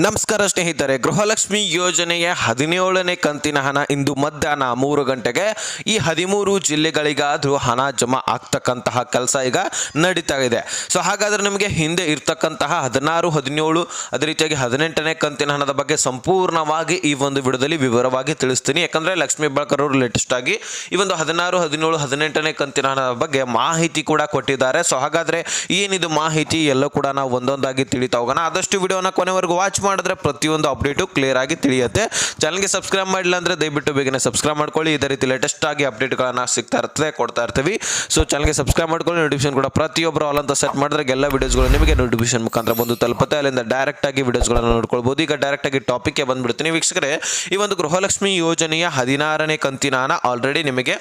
ನಮಸ್ಕಾರ ಸ್ನೇಹಿತರೆ, ಗೃಹಲಕ್ಷ್ಮಿ ಯೋಜನೆಯ ಹದಿನೇಳನೇ ಕಂತಿನ ಹಣ ಇಂದು ಮಧ್ಯಾಹ್ನ ಮೂರು ಗಂಟೆಗೆ ಈ ಹದಿಮೂರು ಜಿಲ್ಲೆಗಳಿಗಾದರೂ ಹಣ ಜಮಾ ಆಗ್ತಕ್ಕಂತಹ ಕೆಲಸ ಈಗ ನಡೀತಾ ಇದೆ. ಸೊ ಹಾಗಾದ್ರೆ ನಿಮಗೆ ಹಿಂದೆ ಇರ್ತಕ್ಕಂತಹ ಹದಿನಾರು, ಹದಿನೇಳು, ಅದೇ ರೀತಿಯಾಗಿ ಹದಿನೆಂಟನೇ ಕಂತಿನ ಹಣದ ಬಗ್ಗೆ ಸಂಪೂರ್ಣವಾಗಿ ಈ ಒಂದು ವಿಡಿಯೋದಲ್ಲಿ ವಿವರವಾಗಿ ತಿಳಿಸ್ತೀನಿ. ಯಾಕಂದ್ರೆ ಲಕ್ಷ್ಮೀ ಬಳಕರ್ ಅವರು ಲೇಟೆಸ್ಟ್ ಆಗಿ ಈ ಒಂದು ಹದಿನಾರು, ಹದಿನೇಳು, ಹದಿನೆಂಟನೇ ಕಂತಿನ ಹಣದ ಬಗ್ಗೆ ಮಾಹಿತಿ ಕೂಡ ಕೊಟ್ಟಿದ್ದಾರೆ. ಸೊ ಹಾಗಾದ್ರೆ ಏನಿದು ಮಾಹಿತಿ ಎಲ್ಲ ಕೂಡ ನಾವು ಒಂದೊಂದಾಗಿ ತಿಳಿತಾ ಹೋಗೋಣ. ಆದಷ್ಟು ವಿಡಿಯೋನ ಕೊನೆವರೆಗೂ ವಾಚ್ ಮಾಡಿದ್ರೆ ಪ್ರತಿಯೊಂದು ಅಪ್ಡೇಟು ಕ್ಲಿಯರ್ ಆಗಿ ತಿಳಿಯುತ್ತೆ. ಚಾನಲ್ಗೆ ಸಬ್ಸ್ಕ್ರೈಬ್ ಮಾಡಿಲ್ಲ ಅಂದ್ರೆ ದಯವಿಟ್ಟು ಬೇಗನೆ ಸಬ್ಸ್ಕ್ರೈಬ್ ಮಾಡ್ಕೊಳ್ಳಿ. ಇದೇ ರೀತಿ ಲೇಟೆಸ್ಟ್ ಆಗಿ ಅಪ್ಡೇಟ್ಗಳನ್ನ ಸಿಗ್ತಾ ಇರ್ತದೆ, ಕೊಡ್ತಾ ಇರ್ತೀವಿ. ಸೊ ಚಾನಲ್ಗೆ ಸಬ್ಸ್ಕ್ರೈಬ್ ಮಾಡ್ಕೊಳ್ಳಿ. ನೋಟಿಫಿಕೇಶನ್ ಕೂಡ ಪ್ರತಿಯೊಬ್ಬರು ಆಲ್ ಅಂತ ಸೆಟ್ ಮಾಡಿದ್ರೆ ಎಲ್ಲ ವಿಡಿಯೋಸ್ಗಳು ನಿಮಗೆ ನೋಟಿಫಿಕೇಶನ್ ಮುಖಾಂತರ ಬಂದು ತಲುಪುತ್ತೆ. ಅಲ್ಲಿಂದ ಡೈರೆಕ್ಟ್ ಆಗಿ ವಿಡಿಯೋಸ್ಗಳನ್ನು ನೋಡ್ಕೊಳ್ಬೋದು. ಈಗ ಡೈರೆಕ್ಟ್ ಆಗಿ ಟಾಪಿಕ್ಗೆ ಬಂದ್ಬಿಡ್ತೀನಿ. ವೀಕ್ಷಕರೇ, ಈ ಒಂದು ಗೃಹಲಕ್ಷ್ಮಿ ಯೋಜನೆಯ ಹದಿನಾರನೇ ಕಂತಿನ ಆಲ್ರೆಡಿ ನಿಮಗೆ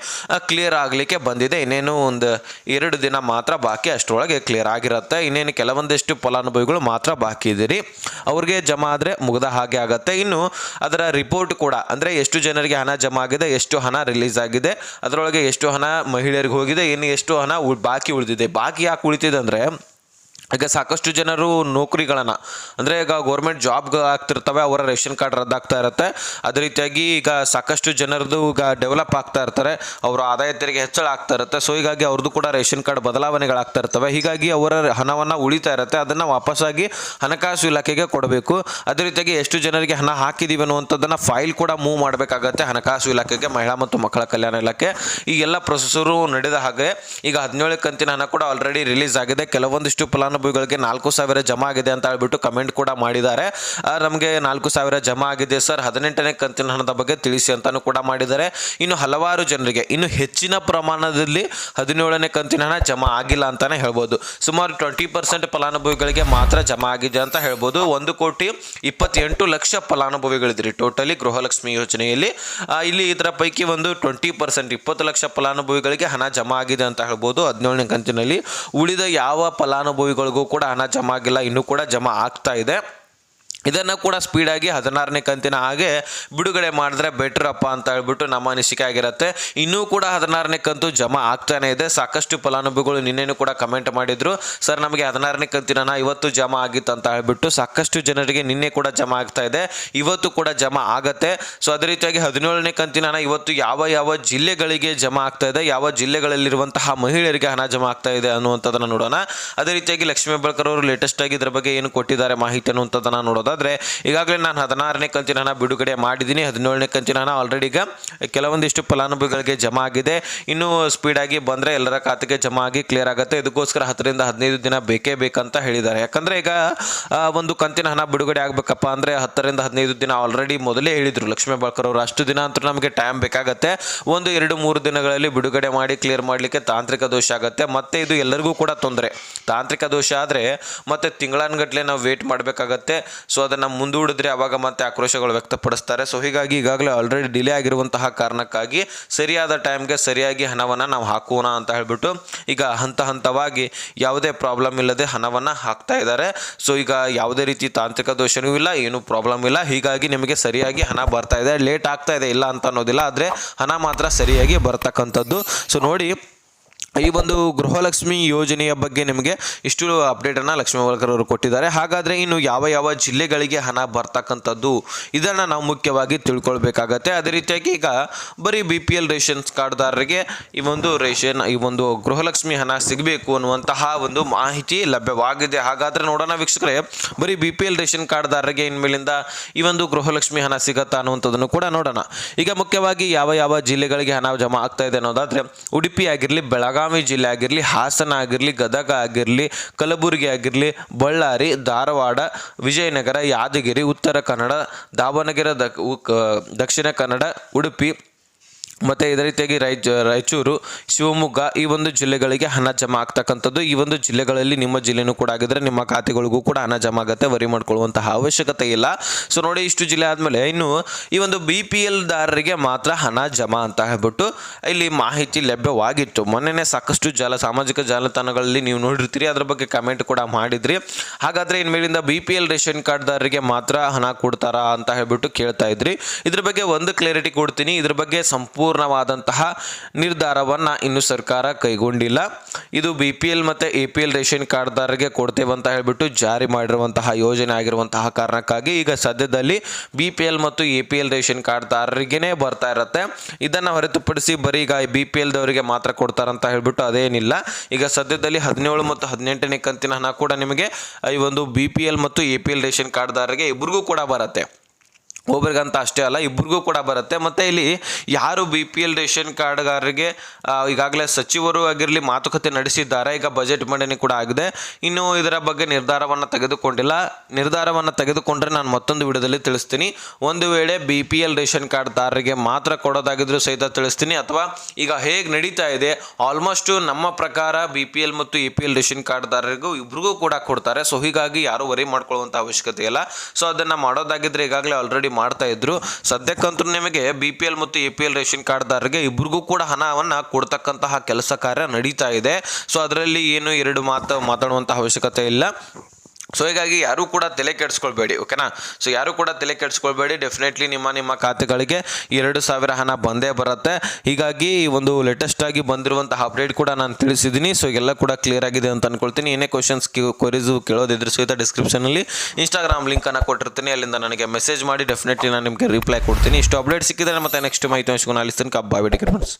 ಕ್ಲಿಯರ್ ಆಗಲಿಕ್ಕೆ ಬಂದಿದೆ. ಇನ್ನೇನು ಒಂದು ಎರಡು ದಿನ ಮಾತ್ರ ಬಾಕಿ ಅಷ್ಟರೊಳಗೆ ಕ್ಲಿಯರ್ ಆಗಿರುತ್ತೆ. ಇನ್ನೇನು ಕೆಲವೊಂದಿಷ್ಟು ಫಲಾನುಭವಿಗಳು ಮಾತ್ರ ಬಾಕಿ ಇದ್ದೀರಿ. ಅವ್ರಿಗೆ ಜಮಾ ಆದರೆ ಮುಗಿದ ಹಾಗೆ ಆಗುತ್ತೆ. ಇನ್ನು ಅದರ ರಿಪೋರ್ಟ್ ಕೂಡ, ಅಂದರೆ ಎಷ್ಟು ಜನರಿಗೆ ಹಣ ಜಮಾ ಆಗಿದೆ, ಎಷ್ಟು ಹಣ ರಿಲೀಸ್ ಆಗಿದೆ, ಅದರೊಳಗೆ ಎಷ್ಟು ಹಣ ಮಹಿಳೆಯರಿಗೆ ಹೋಗಿದೆ, ಇನ್ನು ಎಷ್ಟು ಹಣ ಬಾಕಿ ಉಳಿದಿದೆ. ಬಾಕಿ ಯಾಕೆ ಉಳಿತಿದೆ ಅಂದರೆ ಈಗ ಸಾಕಷ್ಟು ಜನರು ನೌಕರಿಗಳನ್ನು, ಅಂದರೆ ಈಗ ಗೌರ್ಮೆಂಟ್ ಜಾಬ್ ಆಗ್ತಿರ್ತವೆ, ಅವರ ರೇಷನ್ ಕಾರ್ಡ್ ರದ್ದಾಗ್ತಾ ಇರುತ್ತೆ. ಅದೇ ರೀತಿಯಾಗಿ ಈಗ ಸಾಕಷ್ಟು ಜನರದು ಈಗ ಡೆವಲಪ್ ಆಗ್ತಾ ಇರ್ತಾರೆ, ಅವರ ಆದಾಯ ತೆರಿಗೆ ಹೆಚ್ಚಳ ಆಗ್ತಾ ಇರುತ್ತೆ. ಸೊ ಹೀಗಾಗಿ ಅವ್ರದ್ದು ಕೂಡ ರೇಷನ್ ಕಾರ್ಡ್ ಬದಲಾವಣೆಗಳಾಗ್ತಾ ಇರ್ತವೆ. ಹೀಗಾಗಿ ಅವರ ಹಣವನ್ನು ಉಳಿತಾ ಇರುತ್ತೆ, ಅದನ್ನು ವಾಪಸ್ಸಾಗಿ ಹಣಕಾಸು ಇಲಾಖೆಗೆ ಕೊಡಬೇಕು. ಅದೇ ರೀತಿಯಾಗಿ ಎಷ್ಟು ಜನರಿಗೆ ಹಣ ಹಾಕಿದ್ದೀವಿ ಅನ್ನುವಂಥದ್ದನ್ನು ಫೈಲ್ ಕೂಡ ಮೂವ್ ಮಾಡಬೇಕಾಗತ್ತೆ ಹಣಕಾಸು ಇಲಾಖೆಗೆ, ಮಹಿಳಾ ಮತ್ತು ಮಕ್ಕಳ ಕಲ್ಯಾಣ ಇಲಾಖೆ. ಈ ಎಲ್ಲ ಪ್ರೊಸೆಸರು ನಡೆದ ಹಾಗೆ ಈಗ ಹದಿನೇಳು ಕಂತಿನ ಹಣ ಕೂಡ ಆಲ್ರೆಡಿ ರಿಲೀಸ್ ಆಗಿದೆ. ಕೆಲವೊಂದಿಷ್ಟು ಫಲಾನುಭವಿಗಳಿಗೆ ನಾಲ್ಕು ಸಾವಿರ ಜಮಾ ಆಗಿದೆ ಅಂತ ಹೇಳ್ಬಿಟ್ಟು ಕಮೆಂಟ್ ಕೂಡ ಮಾಡಿದ್ದಾರೆ. ನಮಗೆ ನಾಲ್ಕು ಸಾವಿರ ಜಮಾ ಆಗಿದೆ ಸರ್. ಹದಿನೆಂಟನೇ ಕಂತಿನ ಹಣದ ಬಗ್ಗೆ ತಿಳಿಸಿ ಅಂತಾನು ಕೂಡ ಮಾಡಿದ್ದಾರೆ. ಇನ್ನು ಹಲವಾರು ಜನರಿಗೆ, ಇನ್ನು ಹೆಚ್ಚಿನ ಪ್ರಮಾಣದಲ್ಲಿ ಹದಿನೇಳನೇ ಕಂತಿನ ಹಣ ಜಮಾ ಆಗಿಲ್ಲ ಅಂತಾನೆ ಹೇಳ್ಬೋದು. ಸುಮಾರು ಟ್ವೆಂಟಿ ಪರ್ಸೆಂಟ್ ಫಲಾನುಭವಿಗಳಿಗೆ ಮಾತ್ರ ಜಮಾ ಆಗಿದೆ ಅಂತ ಹೇಳ್ಬೋದು. ಒಂದು ಕೋಟಿ ಇಪ್ಪತ್ತೆಂಟು ಲಕ್ಷ ಫಲಾನುಭವಿಗಳಿದ್ರಿ ಟೋಟಲಿ ಗೃಹಲಕ್ಷ್ಮಿ ಯೋಜನೆಯಲ್ಲಿ. ಇಲ್ಲಿ ಇದರ ಪೈಕಿ ಒಂದು ಟ್ವೆಂಟಿ ಪರ್ಸೆಂಟ್ ಇಪ್ಪತ್ತು ಲಕ್ಷ ಫಲಾನುಭವಿಗಳಿಗೆ ಹಣ ಜಮಾ ಆಗಿದೆ ಅಂತ ಹೇಳ್ಬೋದು. ಹದಿನೇಳನೇ ಕಂತಿನಲ್ಲಿ ಉಳಿದ ಯಾವ ಫಲಾನುಭವಿಗಳಿಗೂ ಕೂಡ ಹಣ ಜಮಾ ಆಗಿಲ್ಲ ಇನ್ನೂ ಕೂಡ ಜಮಾ ಆಗ್ತಾ ಇದೆ. ಇದನ್ನು ಕೂಡ ಸ್ಪೀಡಾಗಿ ಹದಿನಾರನೇ ಕಂತಿನ ಹಾಗೆ ಬಿಡುಗಡೆ ಮಾಡಿದ್ರೆ ಬೆಟ್ರಪ್ಪ ಅಂತ ಹೇಳ್ಬಿಟ್ಟು ನಮ್ಮ ಅನಿಸಿಕೆ ಆಗಿರುತ್ತೆ. ಇನ್ನೂ ಕೂಡ ಹದಿನಾರನೇ ಕಂತು ಜಮಾ ಆಗ್ತಾನೆ ಇದೆ. ಸಾಕಷ್ಟು ಫಲಾನುಭವಿಗಳು ನಿನ್ನೆನೂ ಕೂಡ ಕಮೆಂಟ್ ಮಾಡಿದ್ರು. ಸರ್, ನಮಗೆ ಹದಿನಾರನೇ ಕಂತಿನ ಇವತ್ತು ಜಮಾ ಆಗಿತ್ತು ಅಂತ ಹೇಳ್ಬಿಟ್ಟು ಸಾಕಷ್ಟು ಜನರಿಗೆ ನಿನ್ನೆ ಕೂಡ ಜಮಾ ಆಗ್ತಾ ಇದೆ. ಇವತ್ತು ಕೂಡ ಜಮಾ ಆಗತ್ತೆ. ಸೊ ಅದೇ ರೀತಿಯಾಗಿ ಹದಿನೇಳನೇ ಕಂತಿನ ಇವತ್ತು ಯಾವ ಯಾವ ಜಿಲ್ಲೆಗಳಿಗೆ ಜಮಾ ಆಗ್ತಾ ಇದೆ, ಯಾವ ಜಿಲ್ಲೆಗಳಲ್ಲಿರುವಂತಹ ಮಹಿಳೆಯರಿಗೆ ಹಣ ಜಮಾ ಆಗ್ತಾ ಇದೆ ಅನ್ನುವಂಥದ್ದನ್ನು ನೋಡೋಣ. ಅದೇ ರೀತಿಯಾಗಿ ಲಕ್ಷ್ಮೀ ಹೆಬ್ಬಾಳ್ಕರ್ ಅವರು ಲೇಟೆಸ್ಟ್ ಆಗಿ ಇದರ ಬಗ್ಗೆ ಏನು ಕೊಟ್ಟಿದ್ದಾರೆ ಮಾಹಿತಿ ಅನ್ನುವಂಥದ್ದನ್ನು ನೋಡೋದಾದ್ರೆ ಈಗಾಗಲೇ ನಾನು ಹದಿನಾರನೇ ಕಂತಿನ ಹಣ ಬಿಡುಗಡೆ ಮಾಡಿದ್ದೀನಿ. ಹದಿನೇಳನೇ ಕಂತಿನ ಹಣ ಆಲ್ರೆಡಿ ಈಗ ಕೆಲವೊಂದಿಷ್ಟು ಫಲಾನುಭವಿಗಳಿಗೆ ಜಮಾ ಆಗಿದೆ. ಇನ್ನೂ ಸ್ಪೀಡಾಗಿ ಬಂದರೆ ಎಲ್ಲರ ಖಾತೆಗೆ ಜಮಾ ಆಗಿ ಕ್ಲಿಯರ್ ಆಗುತ್ತೆ. ಇದಕ್ಕೋಸ್ಕರ ಹತ್ತರಿಂದ ಹದಿನೈದು ದಿನ ಬೇಕೇ ಬೇಕಂತ ಹೇಳಿದ್ದಾರೆ. ಯಾಕಂದರೆ ಈಗ ಒಂದು ಕಂತಿನ ಹಣ ಬಿಡುಗಡೆ ಆಗಬೇಕಪ್ಪ ಅಂದರೆ ಹತ್ತರಿಂದ ಹದಿನೈದು ದಿನ ಆಲ್ರೆಡಿ ಮೊದಲೇ ಹೇಳಿದರು. ಲಕ್ಷ್ಮೀ ಬಾಳ್ಕರ್ ಅವರು ಅಷ್ಟು ದಿನ ಅಂತೂ ನಮಗೆ ಟೈಮ್ ಬೇಕಾಗತ್ತೆ. ಒಂದು, ಎರಡು, ಮೂರು ದಿನಗಳಲ್ಲಿ ಬಿಡುಗಡೆ ಮಾಡಿ ಕ್ಲಿಯರ್ ಮಾಡಲಿಕ್ಕೆ ತಾಂತ್ರಿಕ ದೋಷ ಆಗುತ್ತೆ. ಮತ್ತೆ ಇದು ಎಲ್ಲರಿಗೂ ಕೂಡ ತೊಂದರೆ. ತಾಂತ್ರಿಕ ದೋಷ ಆದರೆ ಮತ್ತೆ ತಿಂಗಳಾನ್ಗಟ್ಲೆ ನಾವು ವೇಟ್ ಮಾಡಬೇಕಾಗತ್ತೆ. ಸೊ ಅದನ್ನು ಮುಂದೂಡಿದ್ರೆ ಅವಾಗ ಮತ್ತೆ ಆಕ್ರೋಶಗಳು ವ್ಯಕ್ತಪಡಿಸ್ತಾರೆ. ಸೊ ಹೀಗಾಗಿ ಈಗಾಗಲೇ ಆಲ್ರೆಡಿ ಡಿಲೇ ಆಗಿರುವಂತಹ ಕಾರಣಕ್ಕಾಗಿ ಸರಿಯಾದ ಟೈಮ್ಗೆ ಸರಿಯಾಗಿ ಹಣವನ್ನು ನಾವು ಹಾಕೋಣ ಅಂತ ಹೇಳ್ಬಿಟ್ಟು ಈಗ ಹಂತ ಹಂತವಾಗಿ ಯಾವುದೇ ಪ್ರಾಬ್ಲಮ್ ಇಲ್ಲದೆ ಹಣವನ್ನು ಹಾಕ್ತಾ ಇದ್ದಾರೆ. ಸೊ ಈಗ ಯಾವುದೇ ರೀತಿ ತಾಂತ್ರಿಕ ದೋಷನೂ ಇಲ್ಲ, ಏನೂ ಪ್ರಾಬ್ಲಮ್ ಇಲ್ಲ. ಹೀಗಾಗಿ ನಿಮಗೆ ಸರಿಯಾಗಿ ಹಣ ಬರ್ತಾ ಇದೆ. ಲೇಟ್ ಆಗ್ತಾ ಇದೆ, ಇಲ್ಲ ಅಂತ ಅನ್ನೋದಿಲ್ಲ. ಆದರೆ ಹಣ ಮಾತ್ರ ಸರಿಯಾಗಿ ಬರ್ತಕ್ಕಂಥದ್ದು. ಸೊ ನೋಡಿ ಈ ಒಂದು ಗೃಹಲಕ್ಷ್ಮಿ ಯೋಜನೆಯ ಬಗ್ಗೆ ನಿಮಗೆ ಇಷ್ಟು ಅಪ್ಡೇಟನ್ನು ಲಕ್ಷ್ಮೀ ವರ್ಕರ್ ಅವರು ಕೊಟ್ಟಿದ್ದಾರೆ. ಹಾಗಾದರೆ ಇನ್ನು ಯಾವ ಯಾವ ಜಿಲ್ಲೆಗಳಿಗೆ ಹಣ ಬರ್ತಕ್ಕಂಥದ್ದು ಇದನ್ನು ನಾವು ಮುಖ್ಯವಾಗಿ ತಿಳ್ಕೊಳ್ಬೇಕಾಗತ್ತೆ. ಅದೇ ರೀತಿಯಾಗಿ ಈಗ ಬರೀ ಬಿ ಪಿ ಎಲ್ ರೇಷನ್ ಕಾರ್ಡ್ದಾರರಿಗೆ ಈ ಒಂದು ರೇಷನ್, ಈ ಒಂದು ಗೃಹಲಕ್ಷ್ಮಿ ಹಣ ಸಿಗಬೇಕು ಅನ್ನುವಂತಹ ಒಂದು ಮಾಹಿತಿ ಲಭ್ಯವಾಗಿದೆ. ಹಾಗಾದರೆ ನೋಡೋಣ ವೀಕ್ಷಕರೇ, ಬರೀ ಬಿ ಪಿ ಎಲ್ ರೇಷನ್ ಕಾರ್ಡ್ದಾರರಿಗೆ ಇನ್ಮೇಲಿಂದ ಈ ಒಂದು ಗೃಹಲಕ್ಷ್ಮಿ ಹಣ ಸಿಗತ್ತಾ ಅನ್ನುವಂಥದ್ದನ್ನು ಕೂಡ ನೋಡೋಣ. ಈಗ ಮುಖ್ಯವಾಗಿ ಯಾವ ಯಾವ ಜಿಲ್ಲೆಗಳಿಗೆ ಹಣ ಜಮಾ ಆಗ್ತಾ ಇದೆ ಅನ್ನೋದಾದರೆ ಉಡುಪಿ ಆಗಿರಲಿ ಬೆಳಗಾವಿ ಜಿಲ್ಲೆ ಆಗಿರಲಿ, ಹಾಸನ ಆಗಿರಲಿ, ಗದಗ ಆಗಿರಲಿ, ಕಲಬುರಗಿ ಆಗಿರಲಿ, ಬಳ್ಳಾರಿ, ಧಾರವಾಡ, ವಿಜಯನಗರ, ಯಾದಗಿರಿ, ಉತ್ತರ ಕನ್ನಡ, ದಾವಣಗೆರೆ ದಕ್ಷಿಣ ಕನ್ನಡ, ಉಡುಪಿ ಮತ್ತು ಇದೇ ರೀತಿಯಾಗಿ ರಾಯಚ ರಾಯಚೂರು, ಶಿವಮೊಗ್ಗ ಈ ಒಂದು ಜಿಲ್ಲೆಗಳಿಗೆ ಹಣ ಜಮಾ ಆಗ್ತಕ್ಕಂಥದ್ದು. ಈ ಒಂದು ಜಿಲ್ಲೆಗಳಲ್ಲಿ ನಿಮ್ಮ ಜಿಲ್ಲೆನೂ ಕೂಡ ಆಗಿದ್ರೆ ನಿಮ್ಮ ಖಾತೆಗಳಿಗೂ ಕೂಡ ಹಣ ಜಮಾ ಆಗುತ್ತೆ. ವರಿ ಮಾಡ್ಕೊಳ್ಳುವಂತಹ ಅವಶ್ಯಕತೆ ಇಲ್ಲ. ಸೊ ನೋಡಿ ಇಷ್ಟು ಜಿಲ್ಲೆ ಆದಮೇಲೆ ಇನ್ನು ಈ ಒಂದು ಬಿ ಪಿ ಎಲ್ ದಾರರಿಗೆ ಮಾತ್ರ ಹಣ ಜಮಾ ಅಂತ ಹೇಳ್ಬಿಟ್ಟು ಇಲ್ಲಿ ಮಾಹಿತಿ ಲಭ್ಯವಾಗಿತ್ತು. ಮೊನ್ನೆನೇ ಸಾಕಷ್ಟು ಜಾಲ ಸಾಮಾಜಿಕ ಜಾಲತಾಣಗಳಲ್ಲಿ ನೀವು ನೋಡಿರ್ತೀರಿ. ಅದ್ರ ಬಗ್ಗೆ ಕಮೆಂಟ್ ಕೂಡ ಮಾಡಿದ್ರಿ. ಹಾಗಾದರೆ ಇನ್ಮೇಲಿಂದ ಬಿ ಪಿ ಎಲ್ ರೇಷನ್ ಕಾರ್ಡ್ದಾರರಿಗೆ ಮಾತ್ರ ಹಣ ಕೊಡ್ತಾರಾ ಅಂತ ಹೇಳ್ಬಿಟ್ಟು ಕೇಳ್ತಾ ಇದ್ರಿ. ಇದ್ರ ಬಗ್ಗೆ ಒಂದು ಕ್ಲಾರಿಟಿ ಕೊಡ್ತೀನಿ. ಇದ್ರ ಬಗ್ಗೆ ಸಂಪೂರ್ಣ ಸಂಪೂರ್ಣವಾದಂತಹ ನಿರ್ಧಾರವನ್ನು ಇನ್ನು ಸರ್ಕಾರ ಕೈಗೊಂಡಿಲ್ಲ. ಇದು ಬಿ ಪಿ ಎಲ್ ಮತ್ತು ಎ ಪಿ ಎಲ್ ರೇಷನ್ ಕಾರ್ಡ್ದಾರರಿಗೆ ಕೊಡ್ತೇವೆ ಅಂತ ಹೇಳಿಬಿಟ್ಟು ಜಾರಿ ಮಾಡಿರುವಂತಹ ಯೋಜನೆ ಆಗಿರುವಂತಹ ಕಾರಣಕ್ಕಾಗಿ ಈಗ ಸದ್ಯದಲ್ಲಿ ಬಿ ಪಿ ಎಲ್ ಮತ್ತು ಎ ಪಿ ಎಲ್ ರೇಷನ್ ಕಾರ್ಡ್ದಾರರಿಗೇ ಬರ್ತಾ ಇರುತ್ತೆ. ಇದನ್ನು ಹೊರತುಪಡಿಸಿ ಬರೀ ಈಗ ಬಿ ಪಿ ಎಲ್ದವರಿಗೆ ಮಾತ್ರ ಕೊಡ್ತಾರಂತ ಹೇಳ್ಬಿಟ್ಟು ಅದೇನಿಲ್ಲ. ಈಗ ಸದ್ಯದಲ್ಲಿ ಹದಿನೇಳು ಮತ್ತು ಹದಿನೆಂಟನೇ ಕಂತಿನ ಹಣ ಕೂಡ ನಿಮಗೆ ಈ ಒಂದು ಬಿ ಪಿ ಎಲ್ ಮತ್ತು ಎ ಪಿ ಎಲ್ ರೇಷನ್ ಕಾರ್ಡ್ದಾರರಿಗೆ ಇಬ್ಬರಿಗೂ ಕೂಡ ಬರುತ್ತೆ. ಒಬ್ರಿಗಂತ ಅಷ್ಟೇ ಅಲ್ಲ, ಇಬ್ರಿಗೂ ಕೂಡ ಬರುತ್ತೆ. ಮತ್ತು ಇಲ್ಲಿ ಯಾರು ಬಿ ಪಿ ಎಲ್ ರೇಷನ್ ಕಾರ್ಡ್ಗಾರರಿಗೆ ಈಗಾಗಲೇ ಸಚಿವರು ಆಗಿರಲಿ ಮಾತುಕತೆ ನಡೆಸಿದ್ದಾರೆ. ಈಗ ಬಜೆಟ್ ಮಂಡನೆ ಕೂಡ ಆಗಿದೆ. ಇನ್ನು ಇದರ ಬಗ್ಗೆ ನಿರ್ಧಾರವನ್ನು ತೆಗೆದುಕೊಂಡಿಲ್ಲ. ನಿರ್ಧಾರವನ್ನು ತೆಗೆದುಕೊಂಡ್ರೆ ನಾನು ಮತ್ತೊಂದು ವಿಡಿಯೋದಲ್ಲಿ ತಿಳಿಸ್ತೀನಿ. ಒಂದು ವೇಳೆ ಬಿ ಪಿ ಎಲ್ ರೇಷನ್ ಕಾರ್ಡ್ದಾರರಿಗೆ ಮಾತ್ರ ಕೊಡೋದಾಗಿದ್ರೂ ಸಹಿತ ತಿಳಿಸ್ತೀನಿ. ಅಥವಾ ಈಗ ಹೇಗೆ ನಡೀತಾ ಇದೆ, ಆಲ್ಮೋಸ್ಟು ನಮ್ಮ ಪ್ರಕಾರ ಬಿ ಪಿ ಎಲ್ ಮತ್ತು ಎ ಪಿ ಎಲ್ ರೇಷನ್ ಕಾರ್ಡ್ದಾರರಿಗೂ ಇಬ್ರಿಗೂ ಕೂಡ ಕೊಡ್ತಾರೆ. ಸೊ, ಹೀಗಾಗಿ ಯಾರೂ ವರಿ ಮಾಡ್ಕೊಳ್ಳುವಂಥ ಅವಶ್ಯಕತೆ ಇಲ್ಲ. ಸೊ, ಅದನ್ನು ಮಾಡೋದಾಗಿದ್ರೆ ಈಗಾಗಲೇ ಆಲ್ರೆಡಿ ಮಾಡ್ತಾ ಇದ್ರು. ಸದ್ಯಕ್ಕಂತೂ ನಿಮಗೆ ಬಿ ಪಿ ಎಲ್ ಮತ್ತು ಎ ಪಿ ಎಲ್ ರೇಷನ್ ಕಾರ್ಡ್ದಾರರಿಗೆ ಇಬ್ಬರಿಗೂ ಕೂಡ ಹಣವನ್ನು ಕೊಡ್ತಕ್ಕಂತಹ ಕೆಲಸ ಕಾರ್ಯ ನಡೀತಾ ಇದೆ. ಸೊ ಅದರಲ್ಲಿ ಏನು ಎರಡು ಮಾತು ಮಾತಾಡುವಂತಹ ಅವಶ್ಯಕತೆ ಇಲ್ಲ. ಸೊ ಹೀಗಾಗಿ ಯಾರೂ ಕೂಡ ತಲೆ ಕೆಡಿಸ್ಕೊಳ್ಬೇಡಿ ಓಕೆನಾ ಸೊ ಯಾರೂ ಕೂಡ ತಲೆ ಕೆಡಿಸ್ಕೊಳ್ಬೇಡಿ. ಡೆಫಿನೆಟ್ಲಿ ನಿಮ್ಮ ನಿಮ್ಮ ಖಾತೆಗಳಿಗೆ ಎರಡು ಸಾವಿರ ಹಣ ಬಂದೇ ಬರುತ್ತೆ. ಹೀಗಾಗಿ ಒಂದು ಲೇಟೆಸ್ಟ್ ಆಗಿ ಬಂದಿರುವಂತಹ ಅಪ್ಡೇಟ್ ಕೂಡ ನಾನು ತಿಳಿಸಿದ್ದೀನಿ ಸೊ ಎಲ್ಲ ಕೂಡ ಕ್ಲಿಯರ್ ಆಗಿದೆ ಅಂತ ಅನ್ಕೊಳ್ತೀನಿ. ಏನೇ ಕ್ವಶನ್ಸ್ ಕ್ವರೀಸು ಕೇಳೋದಿದ್ರೆ ಸಹಿತ ಡಿಸ್ಕ್ರಿಪ್ಷನಲ್ಲಿ ಇನ್ಸ್ಟಾಗ್ರಾಮ್ ಲಿಂಕನ್ನು ಕೊಟ್ಟಿರ್ತೀನಿ. ಅಲ್ಲಿಂದ ನನಗೆ ಮೆಸೇಜ್ ಮಾಡಿ ಡೆಫಿನೆಟ್ಲಿ ನಾನು ನಿಮಗೆ ರಿಪ್ಲೈ ಕೊಡ್ತೀನಿ. ಇಷ್ಟು ಅಪ್ಡೇಟ್ ಸಿಕ್ಕಿದ್ರೆ ಮತ್ತೆ ನೆಕ್ಸ್ಟ್ ಮಾಹಿತಿ ಹಂಚ್ಕೊಂಡು ಅಲ್ಲಿ ತನಕ ಬಿಡಿ ಫ್ರೆಂಡ್ಸ್